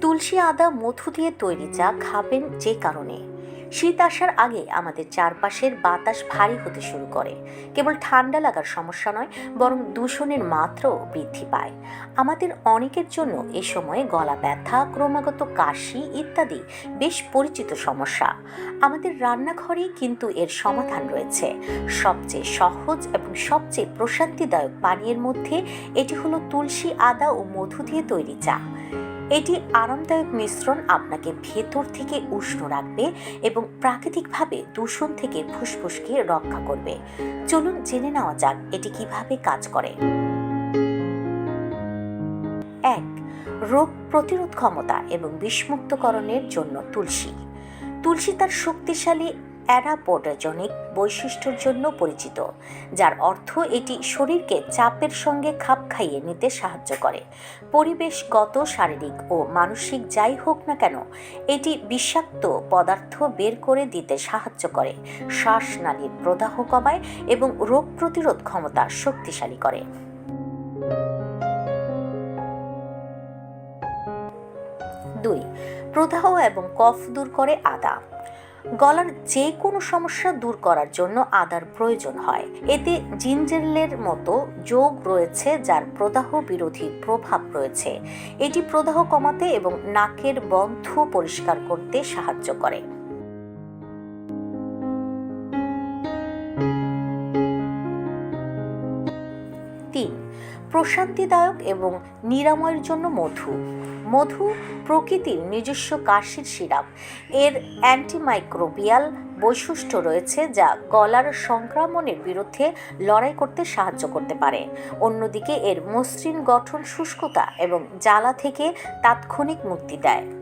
তুলসী আদা, মধু দিয়ে তৈরি চা খাবেন যে কারণে। শীত আসার আগে আমাদের চারপাশের বাতাস ভারী হতে শুরু করে। কেবল ঠান্ডা লাগার সমস্যা নয়, বরং দূষণের মাত্রাও বৃদ্ধি পায়। আমাদের অনেকের জন্য এ সময়ে গলা ব্যথা, ক্রমাগত কাশি ইত্যাদি বেশ পরিচিত সমস্যা। আমাদের রান্নাঘরেই কিন্তু এর সমাধান রয়েছে। সবচেয়ে সহজ এবং সবচেয়ে প্রশান্তিদায়ক পানীয়ের মধ্যে এটি হলো তুলসী আদা ও মধু দিয়ে তৈরি চা। এটি আরামদায়ক মিশ্রণ আপনাকে ভেতর থেকে উষ্ণ রাখবে এবং প্রাকৃতিকভাবে দূষণ থেকে ফুসফুসকে রক্ষা করবে। চলুন জেনে নেওয়া যাক এটি কীভাবে কাজ করে। এক, রোগ প্রতিরোধ ক্ষমতা এবং বিষমুক্তকরণের জন্য তুলসী। তুলসী তার শক্তিশালী অ্যারাপোডাজনিক বৈশিষ্ট্যের জন্য পরিচিত, যার অর্থ এটি শরীরকে চাপের সঙ্গে খাপ খাইয়ে নিতে সাহায্য করে। পরিবেশগত, শারীরিক ও মানসিক যাই হোক না কেন, এটি বিষাক্ত পদার্থ বের করে দিতে সাহায্য করে, শ্বাসনালীর প্রদাহ কমায় এবং রোগ প্রতিরোধ ক্ষমতা শক্তিশালী করে। দুই, প্রদাহ এবং কফ দূর করে আদা। গলার যে কোনো সমস্যা দূর করার জন্য আদার প্রয়োজন হয়। এতে জিঞ্জারেলের মতো যোগ রয়েছে যার প্রদাহ বিরোধী প্রভাব রয়েছে। এটি প্রদাহ কমাতে এবং নাকের বন্ধ পরিষ্কার করতে সাহায্য করে। তিন, প্রশান্তিদায়ক এবং নিরাময়ের জন্য মধু। মধু প্রকৃতির নিজস্ব কাশির সিরাপ এর অ্যান্টিমাইক্রোবিয়াল বৈশিষ্ট্য রয়েছে যা গলার সংক্রমণের বিরুদ্ধে লড়াই করতে সাহায্য করতে পারে। অন্যদিকে এর মসৃণ গঠন শুষ্কতা এবং জ্বালা থেকে তাৎক্ষণিক মুক্তি দেয়।